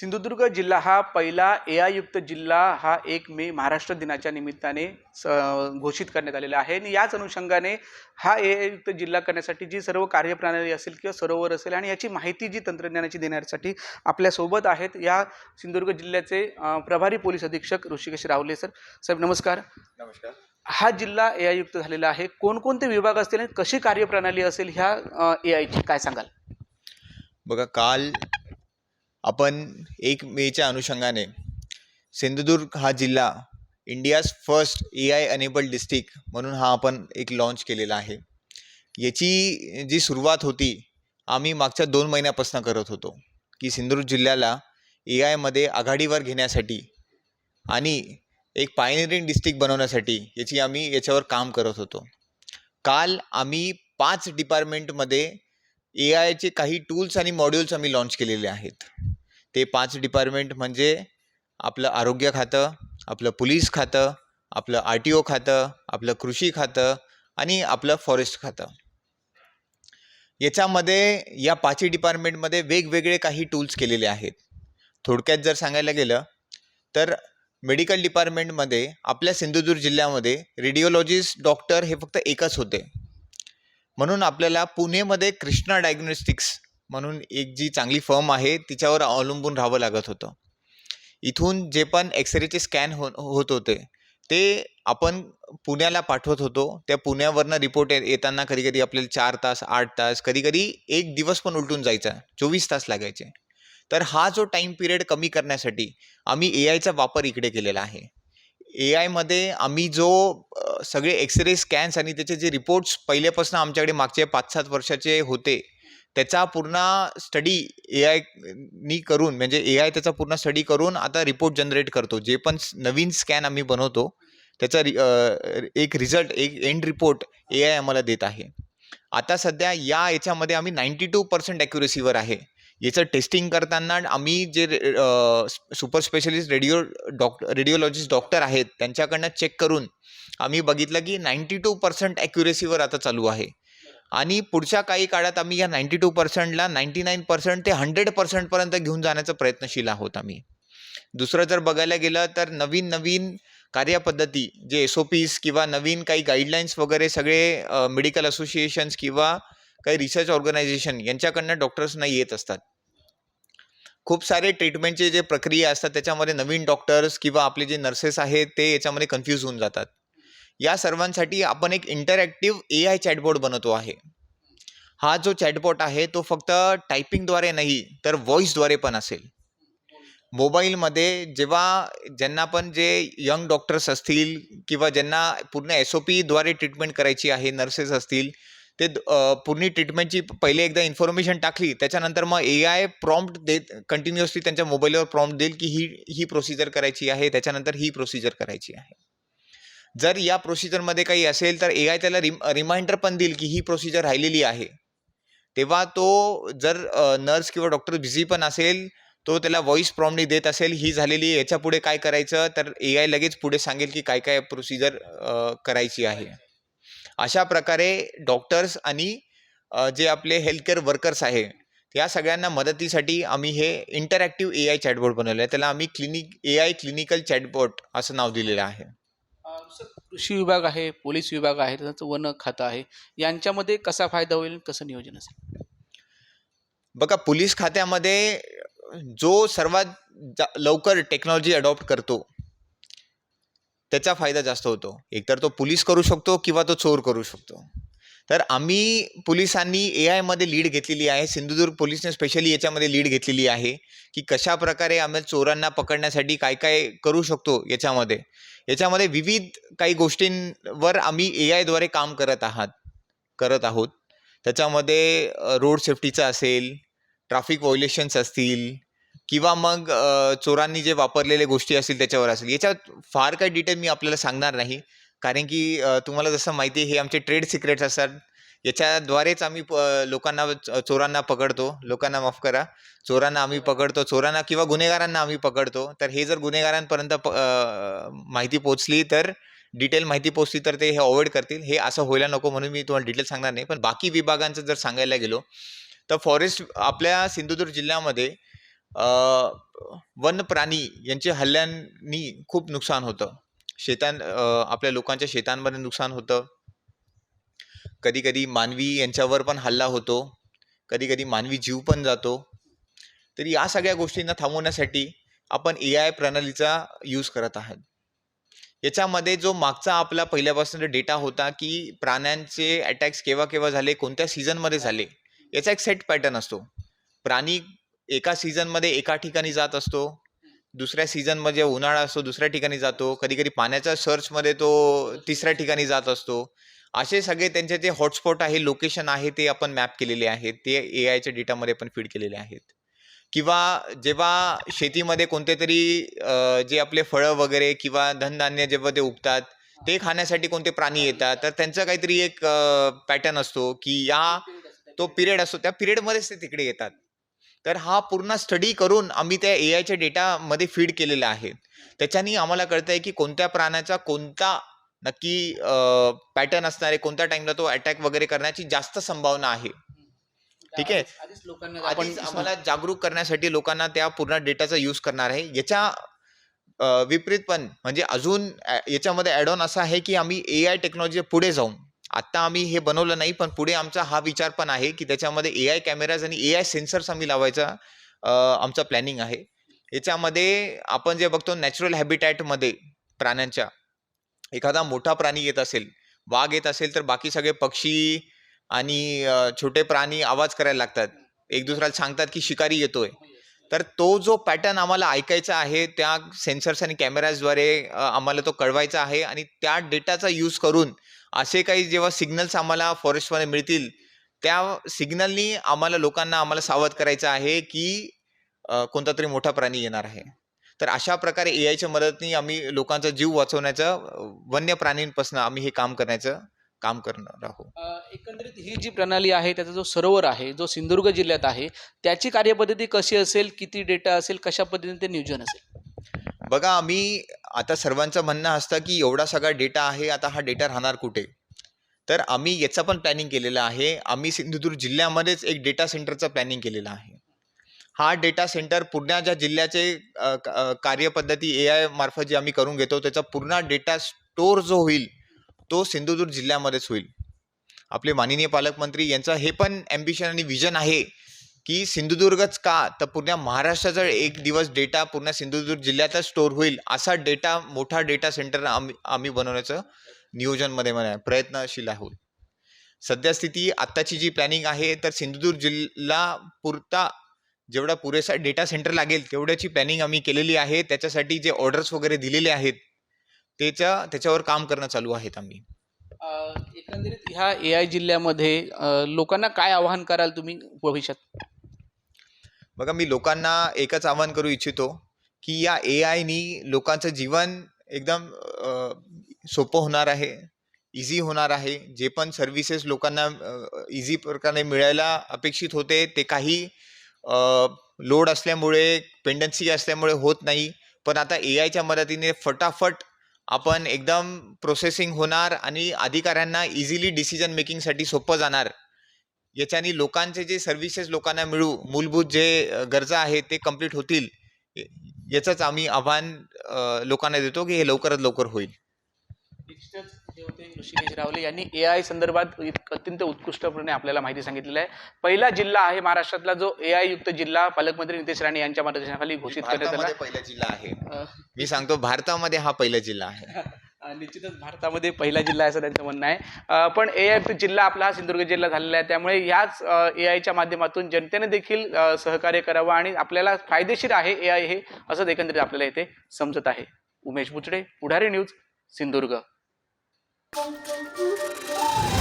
सिंधुदुर्ग जिल्हा हा पहिला ए आय युक्त जिल्हा हा एक मे महाराष्ट्र दिनाच्या निमित्ताने घोषित करण्यात आलेला आहे. आणि याच अनुषंगाने हा ए आय युक्त जिल्हा करण्यासाठी जी सर्व कार्यप्रणाली असेल किंवा सरोवर असेल आणि याची माहिती जी तंत्रज्ञानाची देण्यासाठी आपल्यासोबत आहेत या सिंधुदुर्ग जिल्ह्याचे प्रभारी पोलीस अधीक्षक ऋषिकेश रावले सर. साहेब नमस्कार. नमस्कार. हा जिल्हा ए आय युक्त झालेला आहे. कोणकोणते विभाग असतील आणि कशी कार्यप्रणाली असेल ह्या ए आयची? काय सांगाल? बघा काल आपण एक मेच्या अनुषंगाने सिंधुदुर्ग हा जिल्हा India's first A I enable district म्हणून हा आपण एक लॉन्च केलेला आहे. याची जी सुरुवात होती आम्ही मागच्या दोन महिन्यापासून करत होतो की सिंधुदुर्ग जिल्ह्याला ए आयमध्ये आघाडीवर घेण्यासाठी आणि एक पायनिरिंग डिस्ट्रिक्ट बनवण्यासाठी याची आम्ही याच्यावर काम करत होतो. काल आम्ही पाच डिपार्टमेंटमध्ये ए आयचे काही टूल्स आणि मॉड्यूल्स आम्ही लॉन्च केलेले आहेत. ते पाच डिपार्टमेंट म्हणजे आपलं आरोग्य खातं आपलं पोलीस खातं आपलं आर टी ओ खातं आपलं कृषी खातं आणि आपलं फॉरेस्ट खातं. याच्यामध्ये या पाचही डिपार्टमेंटमध्ये वेगवेगळे काही टूल्स केलेले आहेत. थोडक्यात जर सांगायला गेलं तर मेडिकल डिपार्टमेंटमध्ये आपल्या सिंधुदुर्ग जिल्ह्यामध्ये रेडिओलॉजिस्ट डॉक्टर हे फक्त एकच होते. म्हणून आपल्याला पुणेमध्ये कृष्णा डायग्नोस्टिक्स म्हणून एक जी चांगली फर्म आहे तिच्यावर अवलंबून राहावं लागत होतं. इथून जे पण एक्सरेचे स्कॅन हो होत होते ते आपण पुण्याला पाठवत होतो. त्या पुण्यावरनं रिपोर्ट येताना कधी कधी आपल्याला चार तास आठ तास कधी कधी एक दिवस पण उलटून जायचा चोवीस तास लागायचे. तर हा जो टाईम पिरियड कमी करण्यासाठी आम्ही ए आयचा वापर इकडे केलेला आहे. ए आयमध्ये आम्ही जो सगळे एक्सरे स्कॅन्स आणि त्याचे जे रिपोर्ट्स पहिल्यापासून आमच्याकडे मागचे पाच सात वर्षाचे होते त्याचा पूर्ण स्टडी ए आय नी करून म्हणजे ए आय त्याचा पूर्ण स्टडी करून आता रिपोर्ट जनरेट करतो. जे पण नवीन स्कॅन आम्ही बनवतो त्याचा रि एक रिझल्ट एक एंड रिपोर्ट ए आय आम्हाला देत आहे. आता सध्या या याच्यामध्ये आम्ही नाईंटी टू पर्सेंट ॲक्युरेसीवर आहे. याचं टेस्टिंग करताना आम्ही जे super specialist radio doc radiologist doctor आहेत त्यांच्याकडनं चेक करून आम्ही बघितलं की नाईंटी टू पर्सेंट ॲक्युरेसीवर आता चालू आहे. आणि पुढच्या काही काळात आम्ही या नाईंटी टू पर्सेंटला नाईंटी नाईन पर्सेंट ते हंड्रेड पर्सेंटपर्यंत घेऊन जाण्याचा प्रयत्नशील आहोत आम्ही. दुसरं जर बघायला गेलं तर नवीन नवीन कार्यपद्धती जे एस ओ पीज किंवा नवीन काही गाईडलाईन्स वगैरे सगळे मेडिकल असोसिएशन्स किंवा काही रिसर्च ऑर्गनायझेशन यांच्याकडनं डॉक्टर्सना येत असतात. खूप सारे ट्रीटमेंटचे जे प्रक्रिया असतात त्याच्यामध्ये नवीन डॉक्टर्स किंवा आपले जे नर्सेस आहेत ते याच्यामध्ये कन्फ्यूज होऊन जातात. या सर्वांसाठी आपण एक इंटरॅक्टिव्ह ए आय चॅटबोर्ड बनवतो आहे. हा जो चॅटबॉट आहे तो फक्त टायपिंगद्वारे नाही तर व्हॉईसद्वारे पण असेल. मोबाईलमध्ये जेव्हा ज्यांना पण जे यंग डॉक्टर्स असतील किंवा ज्यांना पूर्ण एस ओ पीद्वारे ट्रीटमेंट करायची आहे नर्सेस असतील ते पूर्ण ट्रीटमेंटची पहिले एकदा इन्फॉर्मेशन टाकली त्याच्यानंतर मग ए आय प्रॉम्प्ट देत कंटिन्युअसली त्यांच्या मोबाईलवर प्रॉम्प्ट देईल की ही ही प्रोसिजर करायची आहे त्याच्यानंतर ही प्रोसिजर करायची आहे. जर या प्रोसिजरमध्ये काही असेल तर ए आय त्याला रिम रिमाइंडर पण देईल की ही प्रोसिजर राहिलेली आहे. तेव्हा तो जर नर्स किंवा डॉक्टर बिझी पण असेल तो त्याला व्हॉइस प्रॉम्प्टनी देत असेल ही झालेली याच्यापुढे काय करायचं तर ए आय लगेच पुढे सांगेल की काय काय प्रोसिजर करायची आहे. अशा प्रकारे डॉक्टर्स आणि जे आपले हेल्थकेअर वर्कर्स आहे या सगळ्यांना मदतीसाठी आम्ही हे इंटरॅक्टिव्ह ए आय चॅटबोर्ड बनवलं आहे. त्याला आम्ही clinic A I clinical chatbot असं नाव दिलेलं आहे. आमचं कृषी विभाग आहे पोलीस विभाग आहे त्याचं वन खातं आहे यांच्यामध्ये कसा फायदा होईल कसं नियोजन असेल? बघा पोलीस खात्यामध्ये जो सर्वात लवकर टेक्नॉलॉजी अडॉप्ट करतो त्याचा फायदा जास्त होतो. एकतर तो पोलीस करू शकतो किंवा तो चोर करू शकतो. तर आम्ही पोलिसांनी ए आयमध्ये लीड घेतलेली आहे. सिंधुदुर्ग पोलिसने स्पेशली याच्यामध्ये लीड घेतलेली आहे की कशा प्रकारे आम्ही चोरांना पकडण्यासाठी काय काय करू शकतो याच्यामध्ये. याच्यामध्ये विविध काही गोष्टींवर आम्ही ए आयद्वारे काम करत आहात करत आहोत. त्याच्यामध्ये रोड सेफ्टीचं असेल ट्रॅफिक व्हायोलेशन्स असतील किंवा मग चोरांनी जे वापरलेले गोष्टी असतील त्याच्यावर असेल. याच्यात फार काही डिटेल मी आपल्याला सांगणार नाही. कारण की तुम्हाला जसं माहिती आहे हे आमचे ट्रेड सिक्रेट्स असतात. याच्याद्वारेच आम्ही प- लोकांना चोरांना पकडतो. लोकांना माफ करा. चोरांना आम्ही पकडतो. चोरांना किंवा गुन्हेगारांना आम्ही पकडतो. तर हे जर गुन्हेगारांपर्यंत प- माहिती पोचली तर डिटेल माहिती पोचली तर ते हे अवॉइड करतील. हे असं व्हायला नको म्हणून मी तुम्हाला डिटेल सांगणार नाही. पण बाकी विभागांचं जर सांगायला गेलो तर फॉरेस्ट आपल्या सिंधुदुर्ग जिल्ह्यामध्ये वन प्राणी यांचे हल्ल्यांनी खूप नुकसान होतं. शेतां आपल्या लोकांच्या शेतांमध्ये नुकसान होतं. कधी कधी मानवी यांच्यावर पण हल्ला होतो. कधी कधी मानवी जीव पण जातो. तर या सगळ्या गोष्टींना थांबवण्यासाठी आपण ए आय प्रणालीचा यूज करत आहात. याच्यामध्ये जो मागचा आपला पहिल्यापासून डेटा होता की प्राण्यांचे अटॅक्स केव्हा केव्हा झाले कोणत्या सीझनमध्ये झाले याचा एक सेट पॅटर्न असतो. प्राणी एका सीझनमध्ये एका ठिकाणी जात असतो. दुसऱ्या सीझनमध्ये उन्हाळा असतो दुसऱ्या ठिकाणी जातो कधी कधी पाण्याच्या सर्चमध्ये तो तिसऱ्या ठिकाणी जात असतो. असे सगळे त्यांचे जे हॉटस्पॉट आहे लोकेशन आहे ते आपण मॅप केलेले आहेत. ते ए आयच्या डेटामध्ये पण फीड केलेले आहेत. किंवा जेव्हा शेतीमध्ये कोणते तरी जे आपले फळं वगैरे किंवा धनधान्य जेव्हा ते उगतात ते खाण्यासाठी कोणते प्राणी येतात तर त्यांचा काहीतरी एक पॅटर्न असतो की या तो पिरियड असतो. त्या पिरियडमध्येच ते तिकडे येतात. तर हा पूर्ण स्टडी करून आम्ही त्या ए आयच्या डेटामध्ये फीड केलेला आहे. त्याच्यानी आम्हाला कळतं आहे की कोणत्या प्राण्याचा कोणता नक्की पॅटर्न असणार आहे कोणत्या टाइमला तो अटॅक वगैरे करण्याची जास्त संभावना आहे. ठीक आहे. लोकांना आपण आम्हाला जागरूक करण्यासाठी लोकांना त्या पूर्ण डेटाचा यूज करणार आहे. याच्या विपरीत पण म्हणजे अजून याच्यामध्ये ॲड ऑन असा आहे की आम्ही ए आय टेक्नॉलॉजी पुढे जाऊन आत्ता आम्ही हे बनवलं नाही पण पुढे आमचा हा विचार पण आहे की त्याच्यामध्ये ए आय कॅमेराज आणि ए आय सेन्सर्स आम्ही लावायचा आमचं आमचा प्लॅनिंग आहे. याच्यामध्ये आपण जे बघतो नॅचरल हॅबिटॅटमध्ये प्राण्यांच्या एखादा मोठा प्राणी येत असेल वाघ येत असेल तर बाकी सगळे पक्षी आणि छोटे प्राणी आवाज करायला लागतात. एक दुसऱ्याला सांगतात की शिकारी येतोय. तर तो जो पॅटर्न आम्हाला ऐकायचा आहे त्या सेन्सर्स आणि कॅमेराजद्वारे आम्हाला तो कळवायचा आहे आणि त्या डेटाचा यूज करून असे काही जेव्हा सिग्नल्स आम्हाला फॉरेस्टमध्ये मिळतील त्या सिग्नलनी आम्हाला लोकांना आम्हाला सावध करायचं आहे की कोणता तरी मोठा प्राणी येणार आहे. तर अशा प्रकारे ए आयच्या मदतीने आम्ही लोकांचा जीव वाचवण्याचं वन्य प्राणींपासून आम्ही हे काम करण्याचं काम करणार आहोत. एकंदरीत ही जी प्रणाली आहे त्याचा जो सरोवर आहे जो सिंधुदुर्ग जिल्ह्यात आहे त्याची कार्यपद्धती कशी असेल किती डेटा असेल कशा पद्धतीने ते नियोजन असेल? बघा आम्ही आता सर्वांचं म्हणणं असतं की एवढा सगळा डेटा आहे आता हा डेटा राहणार कुठे? तर आम्ही याचं पण प्लॅनिंग केलेलं आहे. आम्ही सिंधुदुर्ग जिल्ह्यामध्येच एक डेटा सेंटरचं प्लॅनिंग केलेलं आहे. हा डेटा सेंटर पूर्ण ज्या जिल्ह्याचे कार्यपद्धती ए आय मार्फत जे आम्ही करून घेतो त्याचा पूर्ण डेटा स्टोअर जो होईल तो सिंधुदुर्ग जिल्ह्यामध्येच होईल. आपले माननीय पालकमंत्री यांचं हे पण ॲम्बिशन आणि विजन आहे की सिंधुदुर्गच का तर पूर्ण महाराष्ट्राचा एक दिवस डेटा पूर्ण सिंधुदुर्ग जिल्ह्यातच स्टोअर होईल असा डेटा मोठा डेटा सेंटर आम्ही आम्ही बनवण्याचं नियोजनमध्ये म्हणा प्रयत्नशील आहोत. सध्या स्थिती आत्ताची जी प्लॅनिंग आहे तर सिंधुदुर्ग जिल्हा पुरता जेवढा पुरेसा डेटा सेंटर लागेल तेवढ्याची प्लॅनिंग आम्ही केलेली आहे. त्याच्यासाठी जे ऑर्डर्स वगैरे दिलेले आहेत त्याच्या त्याच्यावर काम करणं चालू आहेत आम्ही. एकंदरीत ह्या ए आय जिल्ह्यामध्ये लोकांना काय आवाहन कराल तुम्ही भविष्यात? बघा मी लोकांना एकच आवाहन करू इच्छितो की या ए आयनी लोकांचं जीवन एकदम सोपं होणार आहे इझी होणार आहे. जे पण सर्व्हिसेस लोकांना इझी प्रकारे मिळायला अपेक्षित होते ते काही लोड असल्यामुळे पेंडन्सी असल्यामुळे होत नाही. पण आता ए आयच्या मदतीने फटाफट आपण एकदम प्रोसेसिंग होणार आणि अधिकाऱ्यांना इझिली डिसिजन मेकिंगसाठी सोपं जाणार. याच्याने लोकांचे जे सर्व्हिसेस लोकांना मिळू मूलभूत जे गरजा आहेत ते कंप्लीट होतील. याचंच आम्ही आव्हान लोकांना देतो की हे लवकरात लवकर होईल. हे होते ऋषिकेश रावले यांनी ए आय संदर्भात अत्यंत उत्कृष्टपणे आपल्याला माहिती सांगितलेली आहे. पहिला जिल्हा आहे महाराष्ट्रातला जो ए आय युक्त जिल्हा पालकमंत्री नितेश राणे यांच्या मार्गदर्शनाखाली घोषित करण्यात आला. पहिला जिल्हा आहे. मी सांगतो भारतामध्ये हा पहिला जिल्हा आहे. निश्चितच भारतामध्ये पहिला जिल्हा आहे असं त्यांचं म्हणणं आहे. पण ए आय जिल्हा आपला हा सिंधुदुर्ग जिल्हा झालेला आहे. त्यामुळे याच ए आयच्या माध्यमातून जनतेने देखील सहकार्य करावं आणि आपल्याला फायदेशीर आहे ए आय हे असंच एकंदरीत आपल्याला इथे समजत आहे. उमेश बुचडे पुढारी न्यूज सिंधुदुर्ग. Música